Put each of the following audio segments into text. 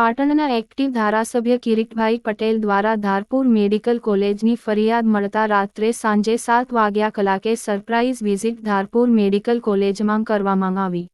પાટણના એક્ટિવ ધારાસભ્ય કિરીટભાઈ પટેલ દ્વારા ધારપુર મેડિકલ કોલેજની ફરિયાદ મળતા રાત્રે સાંજે સાત વાગ્યા કલાકે સરપ્રાઇઝ વિઝિટ ધારપુર મેડિકલ કોલેજમાં કરવામાં આવી.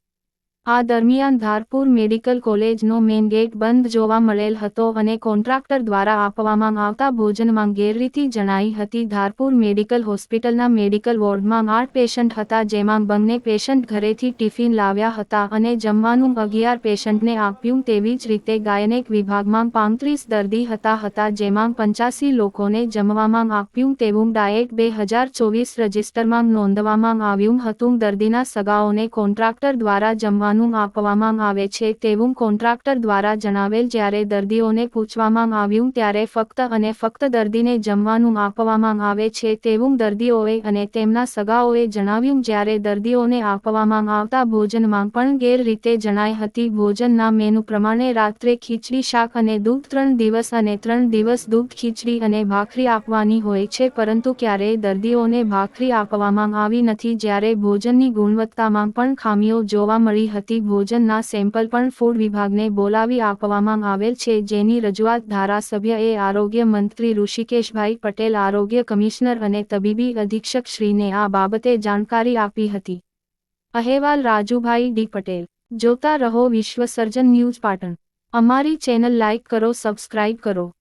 આ દરમિયાન ધારપુર મેડિકલ કોલેજનો મેઇન ગેટ બંધ જોવા મળેલ હતો અને કોન્ટ્રાક્ટર દ્વારા આપવામાં આવતા ભોજનમાં ગેરરીતિ જણાઈ હતી. ધારપુર મેડિકલ હોસ્પિટલના મેડિકલ વોર્ડમાં આઠ પેશન્ટ હતા, જેમાં બંને પેશન્ટ ઘરેથી ટિફિન લાવ્યા હતા અને જમવાનું અગિયાર પેશન્ટને આપ્યું તેવી જ રીતે ગાયનેક વિભાગમાં પાંત્રીસ દર્દી હતા હતા જેમાં પંચ્યાસી લોકોને જમવામાં આપ્યું તેવું ડાયેટ બે હજાર ચોવીસ રજિસ્ટરમાં નોંધવામાં આવ્યું હતું. દર્દીના સગાઓને કોન્ટ્રાક્ટર દ્વારા જમવાનું આપવામાં આવે છે તેવું કોન્ટ્રાક્ટર દ્વારા જણાવેલ જ્યારે દર્દીઓને પૂછવામાં આવ્યું ત્યારે ફક્ત અને ફક્ત દર્દીને જમવાનું આપવામાં આવે છે તેવું દર્દીઓએ અને તેમના સગાઓએ જણાવ્યું જ્યારે દર્દીઓને આપવામાં આવતા ભોજનમાં પણ ગેરરીતે જણાઈ હતી. ભોજનના મેનુ પ્રમાણે રાત્રે ખીચડી, શાક અને દૂધ ત્રણ દિવસ અને ત્રણ દિવસ દૂધ, ખીચડી અને ભાખરી આપવાની હોય છે, પરંતુ ક્યારેય દર્દીઓને ભાખરી આપવામાં આવી નથી, જ્યારે ભોજનની ગુણવત્તામાં પણ ખામીઓ જોવા મળી હતી. ભોજનના સેમ્પલ પણ ફૂડ વિભાગને બોલાવી આપવામાં આવેલ છે. જેની રજૂઆત ધારાસભ્યએ આરોગ્ય મંત્રી ઋષિકેશભાઈ પટેલ, આરોગ્ય કમિશનર અને તબીબી અધિક્ષક શ્રીને આ બાબતે જાણકારી આપી હતી. અહેવાલ રાજુભાઈ ડી પટેલ. જોતા રહો વિશ્વ સર્જન ન્યૂઝ પાટણ. અમારી ચેનલ લાઇક કરો, સબસ્ક્રાઇબ કરો.